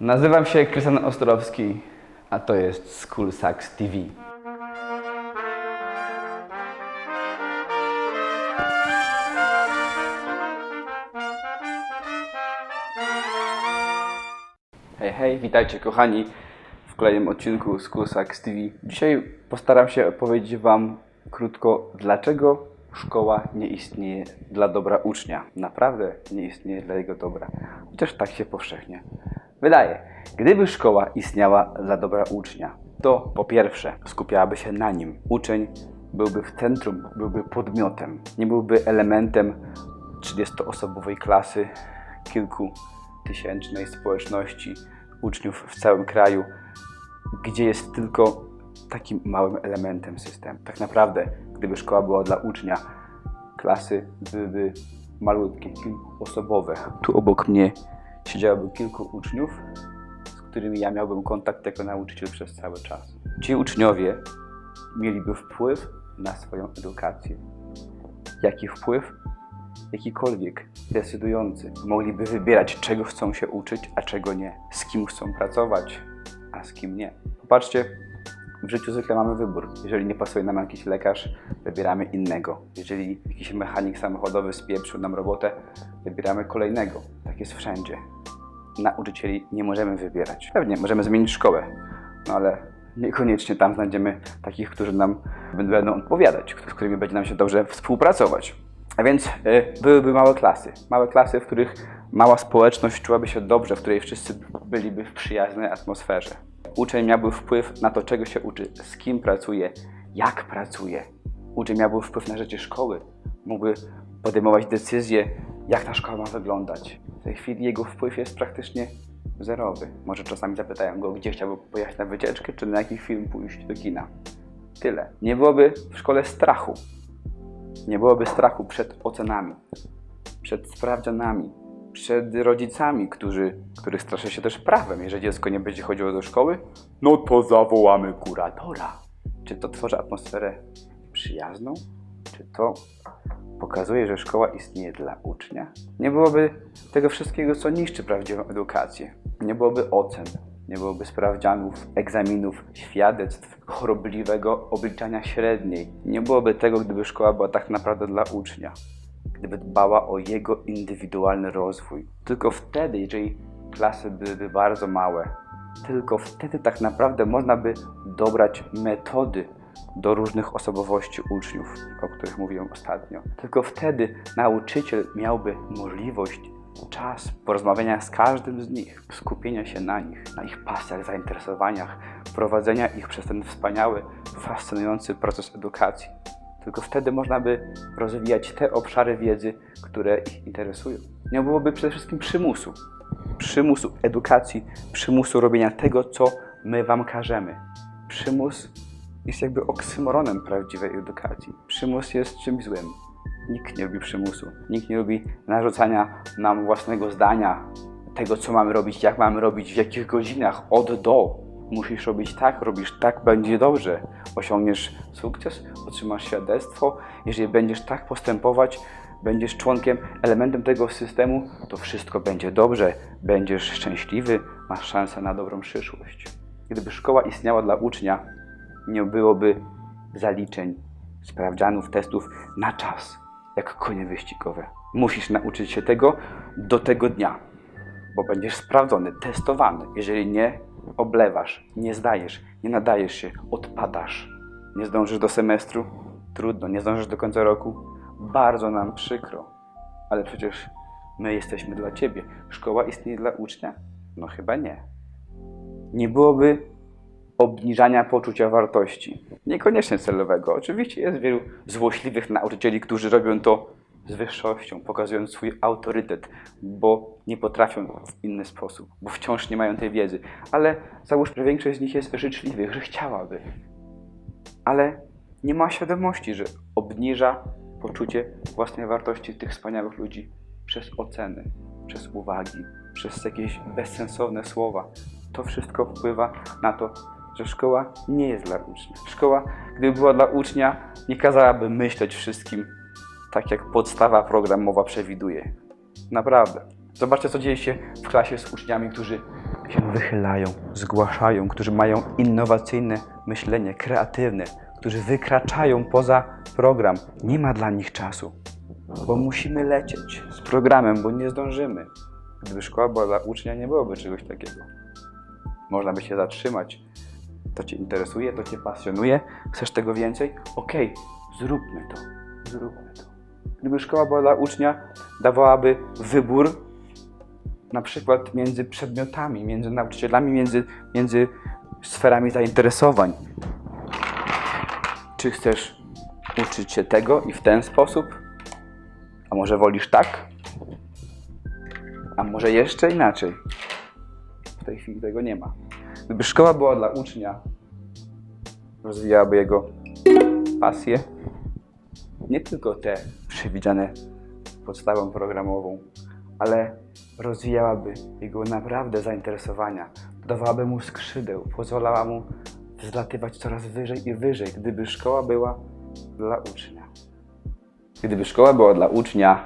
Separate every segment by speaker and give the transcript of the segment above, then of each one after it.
Speaker 1: Nazywam się Krystian Ostrowski, a to jest School Sax TV. Hej, hej, witajcie kochani w kolejnym odcinku School Sax TV. Dzisiaj postaram się opowiedzieć Wam krótko, dlaczego szkoła nie istnieje dla dobra ucznia. Naprawdę nie istnieje dla jego dobra. Chociaż tak się powszechnie wydaje. Gdyby szkoła istniała dla dobra ucznia, to po pierwsze skupiałaby się na nim. Uczeń byłby w centrum, byłby podmiotem, nie byłby elementem 30-osobowej klasy, kilkutysięcznej społeczności uczniów w całym kraju, gdzie jest tylko takim małym elementem systemu. Tak naprawdę, gdyby szkoła była dla ucznia, klasy byłyby malutkie, kilkuosobowe. Tu obok mnie siedziałoby kilku uczniów, z którymi ja miałbym kontakt jako nauczyciel przez cały czas. Ci uczniowie mieliby wpływ na swoją edukację. Jaki wpływ? Jakikolwiek, decydujący. Mogliby wybierać, czego chcą się uczyć, a czego nie. Z kim chcą pracować, a z kim nie. Popatrzcie, w życiu zwykle mamy wybór. Jeżeli nie pasuje nam jakiś lekarz, wybieramy innego. Jeżeli jakiś mechanik samochodowy spieprzył nam robotę, wybieramy kolejnego. Tak jest wszędzie. Nauczycieli nie możemy wybierać. Pewnie możemy zmienić szkołę, no ale niekoniecznie tam znajdziemy takich, którzy nam będą odpowiadać, z którymi będzie nam się dobrze współpracować. A więc y, byłyby małe klasy. Małe klasy, w których mała społeczność czułaby się dobrze, w której wszyscy byliby w przyjaznej atmosferze. Uczeń miałby wpływ na to, czego się uczy, z kim pracuje, jak pracuje. Uczeń miałby wpływ na życie szkoły. Mógłby podejmować decyzje, jak ta szkoła ma wyglądać. W tej chwili jego wpływ jest praktycznie zerowy. Może czasami zapytają go, gdzie chciałby pojechać na wycieczkę, czy na jaki film pójść do kina. Tyle. Nie byłoby w szkole strachu. Nie byłoby strachu przed ocenami, przed sprawdzianami, przed rodzicami, którzy, których straszy się też prawem. Jeżeli dziecko nie będzie chodziło do szkoły, no to zawołamy kuratora. Czy to tworzy atmosferę przyjazną? Czy to pokazuje, że szkoła istnieje dla ucznia? Nie byłoby tego wszystkiego, co niszczy prawdziwą edukację. Nie byłoby ocen, nie byłoby sprawdzianów, egzaminów, świadectw, chorobliwego obliczania średniej. Nie byłoby tego, gdyby szkoła była tak naprawdę dla ucznia. Gdyby dbała o jego indywidualny rozwój. Tylko wtedy, jeżeli klasy byłyby bardzo małe, tylko wtedy tak naprawdę można by dobrać metody do różnych osobowości uczniów, o których mówiłem ostatnio. Tylko wtedy nauczyciel miałby możliwość, czas porozmawiania z każdym z nich, skupienia się na nich, na ich pasjach, zainteresowaniach, prowadzenia ich przez ten wspaniały, fascynujący proces edukacji. Tylko wtedy można by rozwijać te obszary wiedzy, które ich interesują. Nie byłoby przede wszystkim przymusu. Przymusu edukacji, przymusu robienia tego, co my wam każemy. Przymus jest jakby oksymoronem prawdziwej edukacji. Przymus jest czymś złym. Nikt nie lubi przymusu. Nikt nie lubi narzucania nam własnego zdania, tego, co mamy robić, jak mamy robić, w jakich godzinach, od do. Musisz robić tak, robisz tak, będzie dobrze. Osiągniesz sukces, otrzymasz świadectwo. Jeżeli będziesz tak postępować, będziesz członkiem, elementem tego systemu, to wszystko będzie dobrze, będziesz szczęśliwy, masz szansę na dobrą przyszłość. Gdyby szkoła istniała dla ucznia, nie byłoby zaliczeń, sprawdzianów, testów na czas, jak konie wyścigowe. Musisz nauczyć się tego do tego dnia, bo będziesz sprawdzony, testowany. Jeżeli nie, oblewasz, nie zdajesz, nie nadajesz się, odpadasz. Nie zdążysz do semestru? Trudno, nie zdążysz do końca roku? Bardzo nam przykro, ale przecież my jesteśmy dla ciebie. Szkoła istnieje dla ucznia? No chyba nie. Nie byłoby obniżania poczucia wartości. Niekoniecznie celowego. Oczywiście jest wielu złośliwych nauczycieli, którzy robią to z wyższością, pokazując swój autorytet, bo nie potrafią w inny sposób, bo wciąż nie mają tej wiedzy. Ale załóż, że większość z nich jest życzliwych, że chciałaby, ale nie ma świadomości, że obniża poczucie własnej wartości tych wspaniałych ludzi przez oceny, przez uwagi, przez jakieś bezsensowne słowa. To wszystko wpływa na to, że szkoła nie jest dla ucznia. Szkoła, gdyby była dla ucznia, nie kazałaby myśleć wszystkim tak, jak podstawa programowa przewiduje. Naprawdę. Zobaczcie, co dzieje się w klasie z uczniami, którzy się wychylają, zgłaszają, którzy mają innowacyjne myślenie, kreatywne, którzy wykraczają poza program. Nie ma dla nich czasu, bo musimy lecieć z programem, bo nie zdążymy. Gdyby szkoła była dla ucznia, nie byłoby czegoś takiego. Można by się zatrzymać. To Cię interesuje, to Cię pasjonuje, chcesz tego więcej? Okej, zróbmy to, zróbmy to. Gdyby szkoła była dla ucznia, dawałaby wybór na przykład między przedmiotami, między nauczycielami, między, między sferami zainteresowań. Czy chcesz uczyć się tego i w ten sposób? A może wolisz tak? A może jeszcze inaczej? W tej chwili tego nie ma. Gdyby szkoła była dla ucznia, rozwijałaby jego pasję, nie tylko te przewidziane podstawą programową, ale rozwijałaby jego naprawdę zainteresowania, dawałaby mu skrzydeł, pozwalała mu wzlatywać coraz wyżej i wyżej, gdyby szkoła była dla ucznia. Gdyby szkoła była dla ucznia,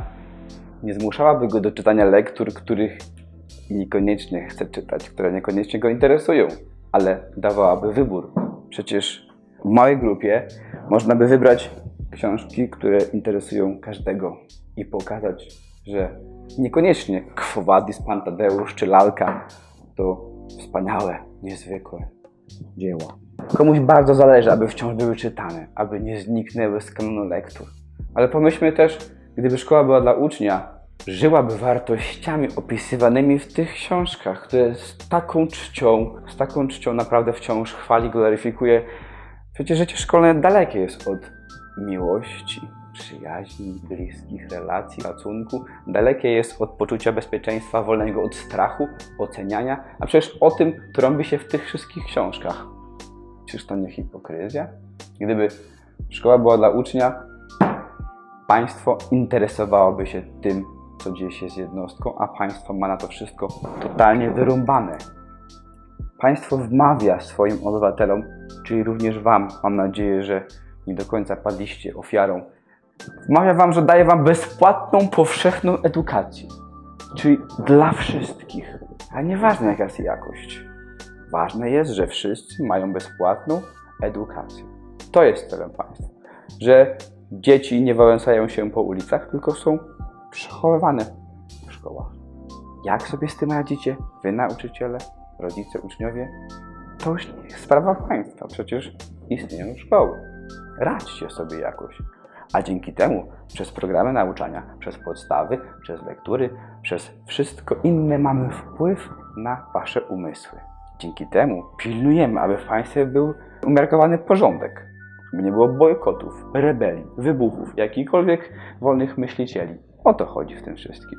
Speaker 1: nie zmuszałaby go do czytania lektur, których niekoniecznie chce czytać, które niekoniecznie go interesują, ale dawałaby wybór. Przecież w małej grupie można by wybrać książki, które interesują każdego i pokazać, że niekoniecznie Quo Vadis, Pan Tadeusz czy Lalka to wspaniałe, niezwykłe dzieła. Komuś bardzo zależy, aby wciąż były czytane, aby nie zniknęły z kanonu lektur. Ale pomyślmy też, gdyby szkoła była dla ucznia, żyłaby wartościami opisywanymi w tych książkach, które z taką czcią, z taką czcią naprawdę wciąż chwali, gloryfikuje. Przecież życie szkolne dalekie jest od miłości, przyjaźni, bliskich relacji, szacunku. Dalekie jest od poczucia bezpieczeństwa, wolnego od strachu, oceniania, a przecież o tym trąbi się w tych wszystkich książkach. Czyż to nie hipokryzja? Gdyby szkoła była dla ucznia, państwo interesowałoby się tym, co dzieje się z jednostką, a państwo ma na to wszystko totalnie wyrąbane. Państwo wmawia swoim obywatelom, czyli również Wam, mam nadzieję, że nie do końca padliście ofiarą, wmawia Wam, że daje Wam bezpłatną, powszechną edukację. Czyli dla wszystkich. A nieważne jaka jest jakość. Ważne jest, że wszyscy mają bezpłatną edukację. To jest celem państwa. Że dzieci nie wałęsają się po ulicach, tylko są przechowywane w szkołach. Jak sobie z tym radzicie? Wy, nauczyciele, rodzice, uczniowie? To już nie jest sprawa państwa. Przecież istnieją szkoły. Radźcie sobie jakoś. A dzięki temu przez programy nauczania, przez podstawy, przez lektury, przez wszystko inne mamy wpływ na wasze umysły. Dzięki temu pilnujemy, aby w państwie był umiarkowany porządek, by nie było bojkotów, rebelii, wybuchów, jakichkolwiek wolnych myślicieli. O to chodzi w tym wszystkim.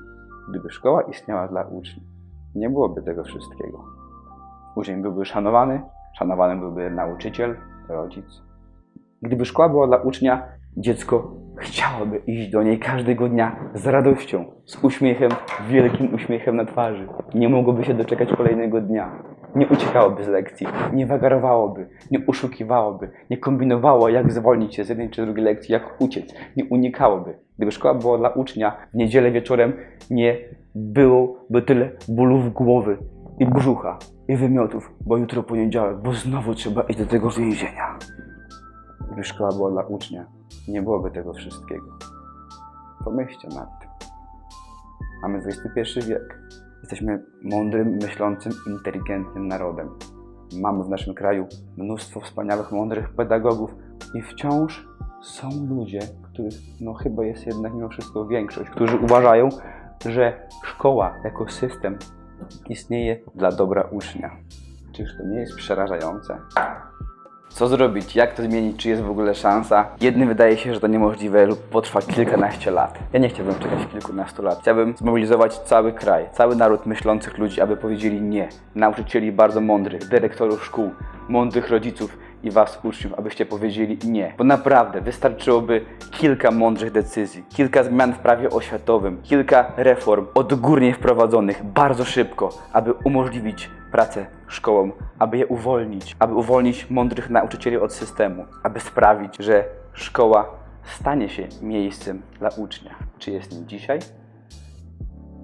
Speaker 1: Gdyby szkoła istniała dla uczniów, nie byłoby tego wszystkiego. Uczeń byłby szanowany, szanowany byłby nauczyciel, rodzic. Gdyby szkoła była dla ucznia, dziecko chciałoby iść do niej każdego dnia z radością, z uśmiechem, wielkim uśmiechem na twarzy. Nie mogłoby się doczekać kolejnego dnia. Nie uciekałoby z lekcji, nie wagarowałoby, nie oszukiwałoby, nie kombinowało, jak zwolnić się z jednej czy drugiej lekcji, jak uciec, nie unikałoby. Gdyby szkoła była dla ucznia, w niedzielę wieczorem nie byłoby tyle bólów głowy i brzucha i wymiotów, bo jutro poniedziałek, bo znowu trzeba iść do tego więzienia. Gdyby szkoła była dla ucznia, nie byłoby tego wszystkiego. Pomyślcie nad tym. Mamy XXI wiek. Jesteśmy mądrym, myślącym, inteligentnym narodem. Mamy w naszym kraju mnóstwo wspaniałych, mądrych pedagogów i wciąż są ludzie, których no chyba jest jednak mimo wszystko większość, którzy uważają, że szkoła jako system istnieje dla dobra ucznia. Czyż to nie jest przerażające? Co zrobić? Jak to zmienić? Czy jest w ogóle szansa? Jednym wydaje się, że to niemożliwe lub potrwa kilkanaście lat. Ja nie chciałbym czekać kilkunastu lat. Chciałbym zmobilizować cały kraj, cały naród myślących ludzi, aby powiedzieli nie. Nauczycieli bardzo mądrych, dyrektorów szkół, mądrych rodziców i was uczniów, abyście powiedzieli nie. Bo naprawdę wystarczyłoby kilka mądrych decyzji, kilka zmian w prawie oświatowym, kilka reform odgórnie wprowadzonych bardzo szybko, aby umożliwić pracę szkołom, aby je uwolnić, aby uwolnić mądrych nauczycieli od systemu, aby sprawić, że szkoła stanie się miejscem dla ucznia. Czy jest nim dzisiaj?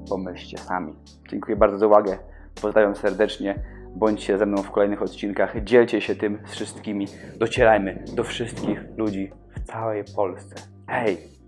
Speaker 1: Pomyślcie sami. Dziękuję bardzo za uwagę. Pozdrawiam serdecznie. Bądźcie ze mną w kolejnych odcinkach. Dzielcie się tym z wszystkimi. Docierajmy do wszystkich ludzi w całej Polsce. Hej!